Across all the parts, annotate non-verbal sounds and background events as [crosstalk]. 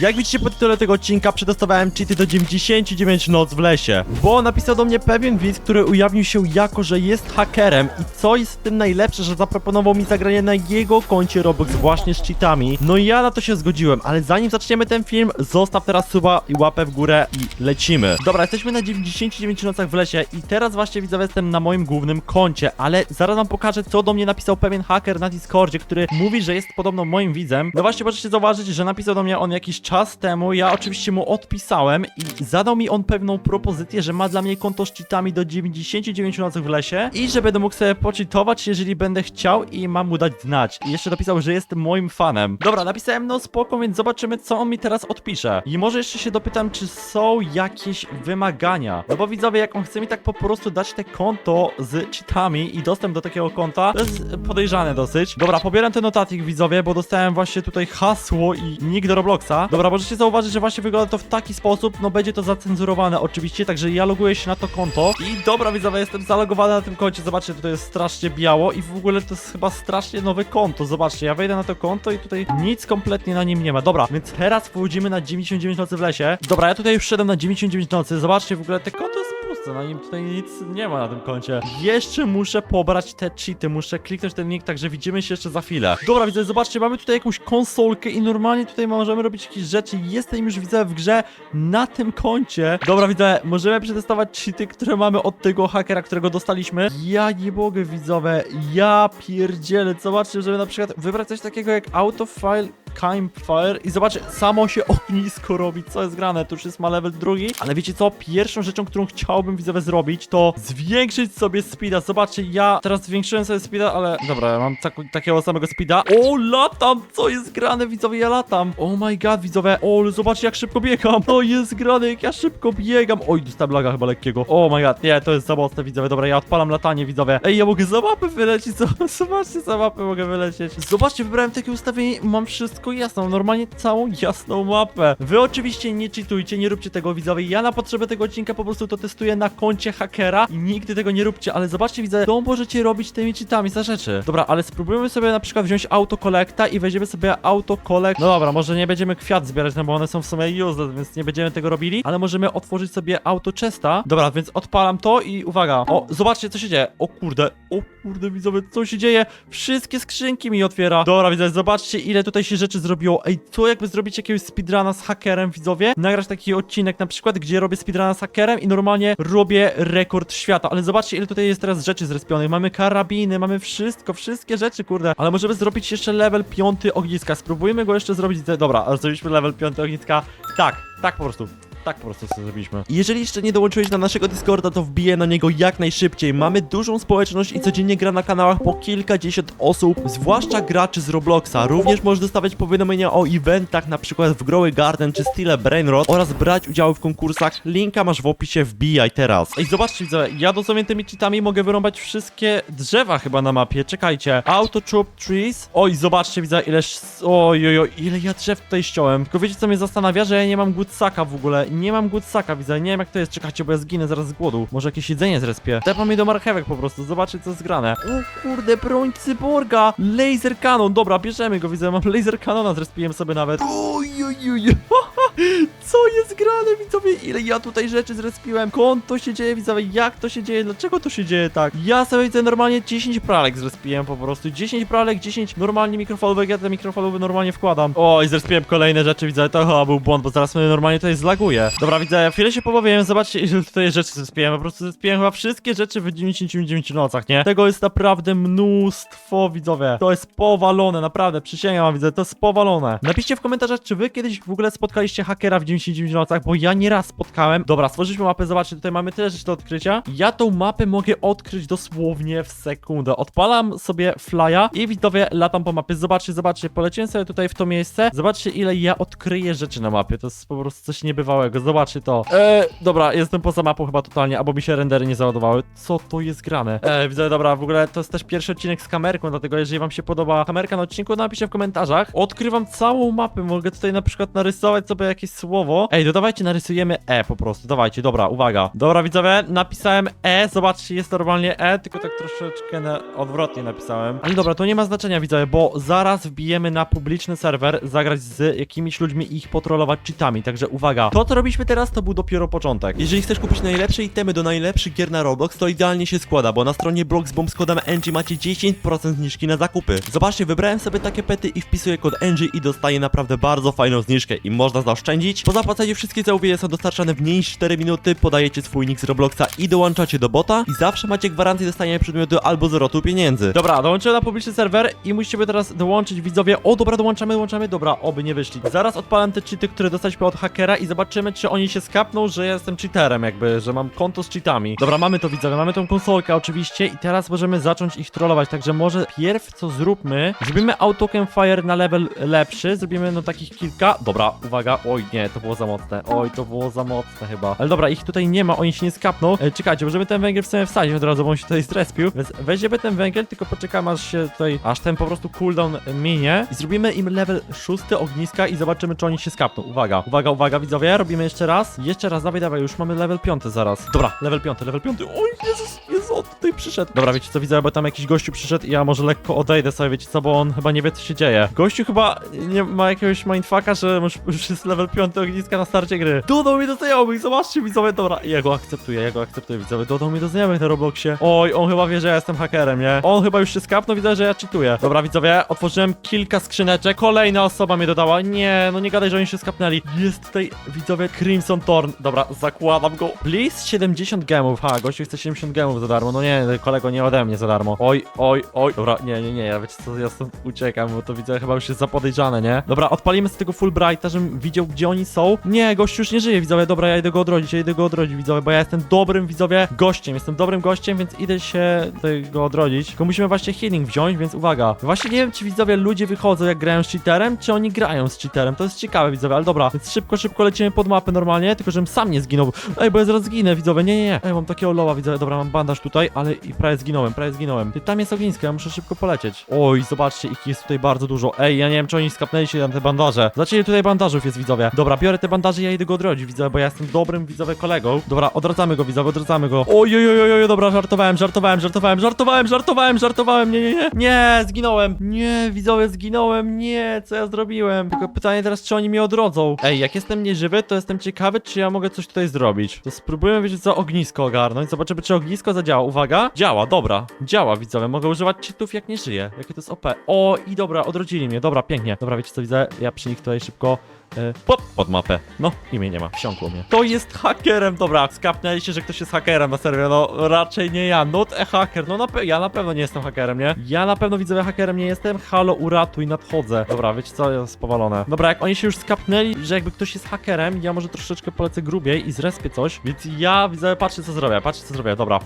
Jak widzicie po tytule tego odcinka, przetestowałem cheaty do 99 noc w lesie. Bo napisał do mnie pewien widz, który ujawnił się jako, że jest hakerem i co jest w tym najlepsze, że zaproponował mi zagranie na jego koncie Roblox właśnie z cheatami. No i ja na to się zgodziłem, ale zanim zaczniemy ten film, zostaw teraz suba i łapę w górę i lecimy. Dobra, jesteśmy na 99 nocach w lesie i teraz właśnie widzowie jestem na moim głównym koncie, ale zaraz wam pokażę, co do mnie napisał pewien haker na Discordzie, który mówi, że jest podobno moim widzem. No właśnie możecie zauważyć, że napisał do mnie on jakiś czas temu, ja oczywiście mu odpisałem i zadał mi on pewną propozycję, że ma dla mnie konto z cheatami do 99 nocach w lesie i że będę mógł sobie poczytować, jeżeli będę chciał i mam mu dać znać. I jeszcze napisał, że jest moim fanem. Dobra, napisałem no spoko, więc zobaczymy, co on mi teraz odpisze. I może jeszcze się dopytam, czy są jakieś wymagania. No bo widzowie, jak on chce mi tak po prostu dać te konto z cheatami i dostęp do takiego konta, to jest podejrzane dosyć. Dobra, pobieram ten notatnik, widzowie, bo dostałem właśnie tutaj hasło i nick do Robloxa. Dobra, możecie zauważyć, że właśnie wygląda to w taki sposób, no będzie to zacenzurowane oczywiście, także ja loguję się na to konto. I dobra, widzowie, jestem zalogowany na tym koncie, zobaczcie, tutaj jest strasznie biało i w ogóle to jest chyba strasznie nowe konto, zobaczcie, ja wejdę na to konto i tutaj nic kompletnie na nim nie ma. Dobra, więc teraz wchodzimy na 99 nocy w lesie. Dobra, ja tutaj już wszedłem na 99 nocy, zobaczcie, w ogóle te konto jest puste, na nim tutaj nic nie ma na tym koncie. Jeszcze muszę pobrać te cheaty, muszę kliknąć ten link, także widzimy się jeszcze za chwilę. Dobra, widzę, zobaczcie, mamy tutaj jakąś konsolkę i normalnie tutaj możemy robić jakieś rzeczy. Jestem już, widzę, w grze na tym koncie. Dobra, widzę, możemy przetestować cheaty, które mamy od tego hakera, którego dostaliśmy. Ja nie mogę, widzowie, ja pierdzielę. Zobaczcie, żeby na przykład wybrać coś takiego jak autofile Campfire i zobaczcie, samo się ognisko robi, co jest grane, to już jest ma level drugi, ale wiecie co, pierwszą rzeczą, którą chciałbym widzowie zrobić, to zwiększyć sobie speeda, zobaczcie, ja teraz zwiększyłem sobie speeda, ale dobra, ja mam tak, takiego samego speeda, o, latam, co jest grane, widzowie, ja latam, oh my god, widzowie, o, zobaczcie, jak szybko biegam, to jest grane, jak ja szybko biegam, oj, dostałem laga chyba lekkiego, oh my god, nie, to jest za mocne, widzowie, dobra, ja odpalam latanie, widzowie, ej, ja mogę za mapę wylecieć, [laughs] zobaczcie, za mapę mogę wylecieć, zobaczcie, wybrałem takie ustawienie, mam wszystko jasno, normalnie całą jasną mapę. Wy oczywiście nie cheatujcie, nie róbcie tego widzowie. Ja na potrzeby tego odcinka po prostu to testuję na koncie hakera i nigdy tego nie róbcie, ale zobaczcie widzowie, to możecie robić tymi cheatami za rzeczy. Dobra, ale spróbujmy sobie na przykład wziąć autokolekta i weźmiemy sobie autokolekt. No dobra, może nie będziemy kwiat zbierać, no bo one są w sumie useless, więc nie będziemy tego robili, ale możemy otworzyć sobie auto chesta. Dobra, więc odpalam to i uwaga. O, zobaczcie co się dzieje. O kurde, o kurde widzowie, co się dzieje? Wszystkie skrzynki mi otwiera. Dobra, widzowie, zobaczcie ile tutaj się rzeczy zrobiło. Ej, co jakby zrobić jakiegoś speedruna z hakerem, widzowie? Nagrać taki odcinek na przykład, gdzie robię speedruna z hakerem i normalnie robię rekord świata. Ale zobaczcie, ile tutaj jest teraz rzeczy zrespionych. Mamy karabiny, mamy wszystko, wszystkie rzeczy, kurde. Ale możemy zrobić jeszcze level 5 ogniska. Spróbujmy go jeszcze zrobić. Dobra, zrobiliśmy level 5 ogniska. Tak, tak po prostu. Tak po prostu sobie zrobiliśmy. Jeżeli jeszcze nie dołączyłeś na naszego Discorda, to wbiję na niego jak najszybciej. Mamy dużą społeczność i codziennie gra na kanałach po kilkadziesiąt osób, zwłaszcza graczy z Robloxa. Również możesz dostawać powiadomienia o eventach, na przykład w Growy Garden czy Stile Brainrot oraz brać udział w konkursach. Linka masz w opisie, wbijaj teraz. Ej, zobaczcie, widzowie, ja dosłownie tymi cheatami mogę wyrąbać wszystkie drzewa chyba na mapie. Czekajcie. Auto chop trees. Oj, zobaczcie, widzę ile... Oj, oj, oj, ile ja drzew tutaj ściąłem. Tylko wiecie, co mnie zastanawia, że ja nie mam goodsaka w ogóle. Nie mam goodsaka, widzę. Nie wiem, jak to jest. Czekajcie, bo ja zginę zaraz z głodu. Może jakieś jedzenie zrespię. Tepam mi do marchewek po prostu. Zobaczcie, co jest grane. O kurde, broń cyborga. Laser cannon. Dobra, bierzemy go, widzę. Mam laser canona, zrespiłem sobie nawet. Oj, oj, oj. [laughs] Co jest grane, widzowie? Ile ja tutaj rzeczy zrespiłem? Skąd to się dzieje, widzowie? Jak to się dzieje? Dlaczego to się dzieje tak? Ja sobie widzę normalnie 10 pralek zrespiłem po prostu. 10 pralek, 10 normalnie mikrofalówek. Ja te mikrofalówy normalnie wkładam. O, i zrespiłem kolejne rzeczy, widzę. To chyba był błąd, bo zaraz mnie normalnie tutaj zlaguje. Dobra, widzę, chwilę się pobawiłem. Zobaczcie, ile tutaj rzeczy zrespiłem. Po prostu zrespiłem chyba wszystkie rzeczy w 99 nocach, nie? Tego jest naprawdę mnóstwo, widzowie. To jest powalone, naprawdę. Przysięgam, widzę, to jest powalone. Napiszcie w komentarzach, czy wy kiedyś w ogóle spotkaliście hakera w 99 nocach, bo ja nieraz spotkałem. Dobra, stworzyliśmy mapę, zobaczcie, tutaj mamy tyle rzeczy do odkrycia. Ja tą mapę mogę odkryć dosłownie w sekundę. Odpalam sobie flya i widzowie latam po mapie. Zobaczcie, zobaczcie, poleciłem sobie tutaj w to miejsce. Zobaczcie, ile ja odkryję rzeczy na mapie. To jest po prostu coś niebywałego. Zobaczcie to. Eee, dobra, jestem poza mapą chyba totalnie, albo mi się rendery nie załadowały. Co to jest grane? Eee, dobra, w ogóle to jest też pierwszy odcinek z kamerką, dlatego jeżeli wam się podoba kamerka na odcinku, napiszcie w komentarzach. Odkrywam całą mapę, mogę tutaj na przykład narysować sobie jakieś słowo Ej, dodawajcie, narysujemy E po prostu, dawajcie, dobra, uwaga. Dobra, widzowie, napisałem E, zobaczcie, jest normalnie E, tylko tak troszeczkę na odwrotnie napisałem. Ale dobra, to nie ma znaczenia, widzowie, bo zaraz wbijemy na publiczny serwer, zagrać z jakimiś ludźmi i ich potrolować cheatami, także uwaga. To, co robiliśmy teraz, to był dopiero początek. Jeżeli chcesz kupić najlepsze itemy do najlepszych gier na Roblox, to idealnie się składa, bo na stronie Bloxbomb z kodem NG macie 10% zniżki na zakupy. Zobaczcie, wybrałem sobie takie pety i wpisuję kod NG i dostaję naprawdę bardzo fajną zniżkę i można zaoszczędzić. Po zapłaceniu wszystkie zamówienia są dostarczane w mniej niż 4 minuty, podajecie swój nick z Robloxa i dołączacie do bota i zawsze macie gwarancję dostania przedmiotu albo zwrotu pieniędzy. Dobra, dołączyłem na publiczny serwer i musicie teraz dołączyć widzowie. O, dobra, dołączamy, dołączamy, dobra, oby nie wyszli. Zaraz odpalam te cheaty, które dostaliśmy od hakera i zobaczymy, czy oni się skapną, że jestem cheaterem jakby, że mam konto z cheatami. Dobra, mamy to widzowie, mamy tą konsolkę oczywiście i teraz możemy zacząć ich trollować, także może pierw co zróbmy, zrobimy autocam fire na level lepszy, zrobimy no takich kilka, dobra, uwaga, oj nie, to było za mocne, oj to było za mocne chyba, ale dobra, ich tutaj nie ma, oni się nie skapną, e, czekajcie, możemy ten węgiel w sumie wsadzić od razu, bo on się tutaj zrespił, więc weźmiemy ten węgiel, tylko poczekamy aż się tutaj, aż ten po prostu cooldown minie. I zrobimy im level szósty ogniska i zobaczymy, czy oni się skapną, uwaga, uwaga, uwaga widzowie, robimy jeszcze raz, jeszcze raz, dawaj, dawaj, już mamy level piąty zaraz, dobra, level piąty, level piąty, oj Jezus, Jezus, tutaj przyszedł, dobra, wiecie co widzę, bo tam jakiś gościu przyszedł i ja może lekko odejdę sobie, wiecie co, bo on chyba nie wie, co się dzieje, gościu chyba nie ma jakiegoś mindfucka, że już, już jest level piąty ogniska na starcie gry, dodał mi do znajomych, zobaczcie widzowie, dobra, ja go akceptuję, ja go akceptuję, widzowie, dodał mi do znajomych na Robloxie, oj, on chyba wie, że ja jestem hakerem, nie, on chyba już się skapnął, widzę, że ja cheatuję, dobra, widzowie, otworzyłem kilka skrzyneczek, kolejna osoba mnie dodała, nie, no nie gadaj, że oni się skapnęli, jest tutaj, widzowie, Crimson Thorn, dobra, zakładam go, please 70 gemów, ha, gościu chce 70 gemów za darmo, no nie, kolego, nie ode mnie za darmo, oj, oj, oj, dobra, nie, nie, nie, ja wiecie co, ja stąd uciekam, bo to widzę, chyba już jest za podejrzane, nie, dobra, odpalimy z tego Fulbrighta, żebym widział, gdzie oni są, nie, gościu już nie żyje, widzowie, dobra, ja idę go odrodzić, ja idę go odrodzić, widzowie, bo ja jestem dobrym, widzowie, gościem, jestem dobrym gościem, więc idę się tutaj go odrodzić, tylko musimy właśnie healing wziąć, więc uwaga, właśnie nie wiem, czy widzowie ludzie wychodzą, jak grają z cheaterem, czy oni grają z cheaterem, to jest ciekawe, widzowie, ale dobra, więc szybko, szybko lecimy pod mapę normalnie, tylko żebym sam nie zginął, ej, bo ja zaraz zginę, widzowie, nie, nie, nie, ej, mam takiego widzowie, dobra, mam bandaż tutaj, ale i prawie zginąłem, prawie zginąłem, ty, tam jest ognisko, ja muszę szybko polecieć, oj, zobaczcie, ich jest tutaj bardzo dużo, ej, ja nie wiem, czy oni skapnęli się na te bandaże, ile tutaj bandażów jest, widzowie, dobra, biorę te bandaże i ja idę go odrodzić, widzowie, bo ja jestem dobrym, widzowie, kolegą, dobra, odradzamy go, widzowie, odradzamy go, oj, oj, oj, oj, dobra, żartowałem, żartowałem, żartowałem, żartowałem, żartowałem, żartowałem, nie, nie, nie, nie, zginąłem, nie, widzowie, zginąłem, nie, co ja zrobiłem, tylko pytanie teraz, czy oni mnie odrodzą, ej, jak jestem nieżywy, to jestem ciekawy, czy ja mogę coś tutaj zrobić, to spróbujemy, wiecie co, ognisko ogarnąć, zobaczymy, czy ognisko zadziała, uwaga, działa, dobra, działa, widzowie, mogę używać cheatów, jak nie żyję, jakie to jest OP, o, i dobra, odrodzili mnie, dobra, pięknie, dobra, wiecie co widzę, ja przy nich tutaj szybko E, pod, mapę. No, imię nie ma, wsiąkło mnie. To jest hakerem, dobra, skapnęli się, że ktoś jest hakerem na serwie, no raczej nie ja, not a hacker, no na ja na pewno nie jestem hakerem, nie? Ja na pewno widzowie hakerem nie jestem, halo, uratuj, nadchodzę. Dobra, wiecie co, jest powalone. Dobra, jak oni się już skapnęli, że jakby ktoś jest hakerem, ja może troszeczkę polecę grubiej i zrespię coś, więc ja widzowie, patrzcie co zrobię, patrzcie co zrobię, dobra.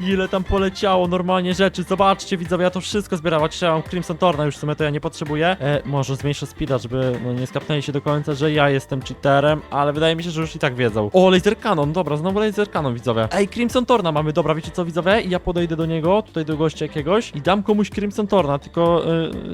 Ile tam poleciało normalnie rzeczy, zobaczcie widzowie, ja to wszystko zbieram, chociaż ja mam Crimson Torna już w sumie to ja nie potrzebuję. E, może zmniejszę speeda, żeby no, nie skapnęli się do końca, że ja jestem cheaterem, ale wydaje mi się, że już i tak wiedzą. O, laser cannon, dobra, znowu laser cannon widzowie. Ej, Crimson Torna mamy, dobra, wiecie co widzowie? Ja podejdę do niego, tutaj do gościa jakiegoś i dam komuś Crimson Torna, tylko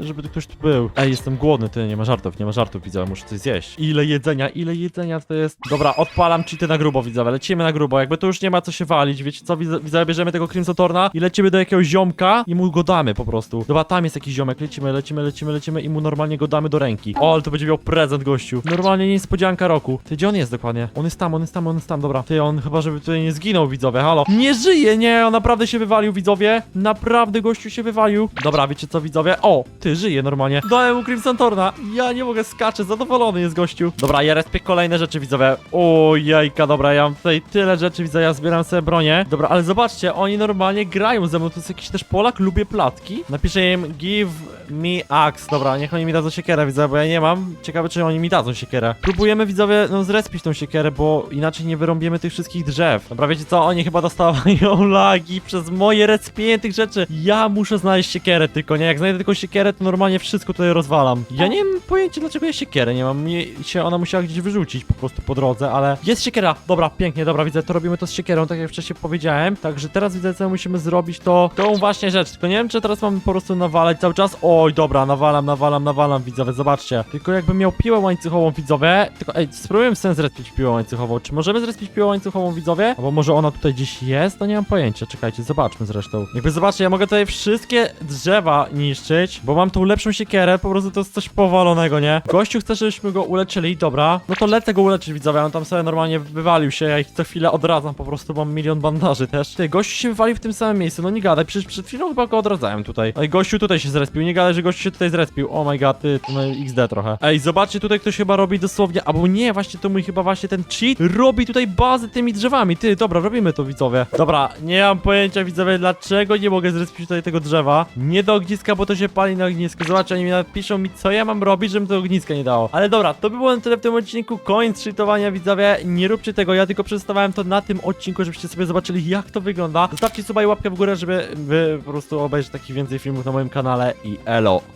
y, żeby ktoś tu był. Ej, jestem głodny, ty, nie ma żartów, nie ma żartów widzowie, muszę coś zjeść. Ile jedzenia, ile jedzenia to jest. Dobra, odpalam cheaty na grubo widzowie, lecimy na grubo, jakby to już nie ma co się walić, wiecie co, widz- widzowie, bierzemy tego Crimson Torna i lecimy do jakiegoś ziomka i mu go damy po prostu. Dobra, tam jest jakiś ziomek, lecimy, lecimy, lecimy, lecimy i mu normalnie go damy do ręki. O, ale to będzie miał prezent, gościu. Normalnie niespodzianka roku. Ty, gdzie on jest dokładnie? On jest tam, on jest tam, on jest tam, dobra. Ty, on chyba, żeby tutaj nie zginął, widzowie, halo. Nie żyje, nie, on naprawdę się wywalił, widzowie. Naprawdę gościu się wywalił. Dobra, wiecie co, widzowie? O, ty, żyje normalnie. Dałem mu Crimson Torna. Ja nie mogę skaczeć, zadowolony jest gościu. Dobra, ja respię kolejne rzeczy, widzowie. O, jajka, dobra, ja mam tutaj tyle rzeczy, widzę, ja zbieram sobie bronię. Dobra, ale zobaczcie, oni normalnie grają ze mną, to jest jakiś też Polak, lubię platki. Napiszę im, give me axe. Dobra, niech oni mi dadzą siekierę, widzę, bo ja nie mam. Ciekawe, czy oni mi dadzą siekierę. Próbujemy, widzowie, no zrespić tą siekierę, bo inaczej nie wyrąbiemy tych wszystkich drzew. Dobra, wiecie co, oni chyba dostawają [laughs] lagi przez moje respienie tych rzeczy. Ja muszę znaleźć siekierę tylko, nie? Jak znajdę tylko siekierę, to normalnie wszystko tutaj rozwalam. Ja nie mam pojęcia, dlaczego ja siekierę nie mam. Mnie się ona musiała gdzieś wyrzucić po prostu po drodze, ale jest siekiera. Dobra, pięknie, dobra, widzę, to robimy to z siekierą, tak jak wcześniej powiedziałem. Także teraz widzę, co musimy zrobić, to tą właśnie rzecz. Tylko nie wiem, czy teraz mam po prostu nawalać cały czas. Oj, dobra, nawalam, nawalam, nawalam, widzowie, zobaczcie. Tylko jakbym miał piłę łańcuchową, widzowie. Tylko, ej, spróbujemy sen zrespić piłę łańcuchową. Czy możemy zrespić piłę łańcuchową, widzowie? Albo może ona tutaj gdzieś jest? To nie mam pojęcia. Czekajcie, zobaczmy zresztą. Jakby zobaczcie, ja mogę tutaj wszystkie drzewa niszczyć, bo mam tą lepszą siekierę. Po prostu to jest coś powalonego, nie? Gościu chce, żebyśmy go uleczyli. Dobra. No to lecę go uleczyć, widzowie. On tam sobie normalnie wywalił się. Ja ich co chwilę odradzam. Po prostu mam milion bandaży też. Ty, gościu się wywalił w tym samym miejscu. No nie gadaj, przecież przed chwilą chyba go odradzałem tutaj. No i gościu tutaj się zrespił. Nie gadaj, że gościu się tutaj zrespił. Oh my god, ty, no XD trochę. Ej, zobaczcie, tutaj ktoś chyba robi dosłownie, albo nie, właśnie to mój chyba właśnie ten cheat robi tutaj bazę tymi drzewami. Ty, dobra, robimy to, widzowie. Dobra, nie mam pojęcia, widzowie, dlaczego nie mogę zrespić tutaj tego drzewa. Nie do ogniska, bo to się pali na ognisku. Zobaczcie, oni mi napiszą mi, co ja mam robić, żebym to ogniska nie dało. Ale dobra, to by było na tyle w tym odcinku. Koniec cheatowania, widzowie. Nie róbcie tego, ja tylko przedstawiałem to na tym odcinku, żebyście sobie zobaczyli, jak to wygląda. Zostawcie suba i łapkę w górę, żeby wy po prostu obejrzeć takich więcej filmów na moim kanale i elo.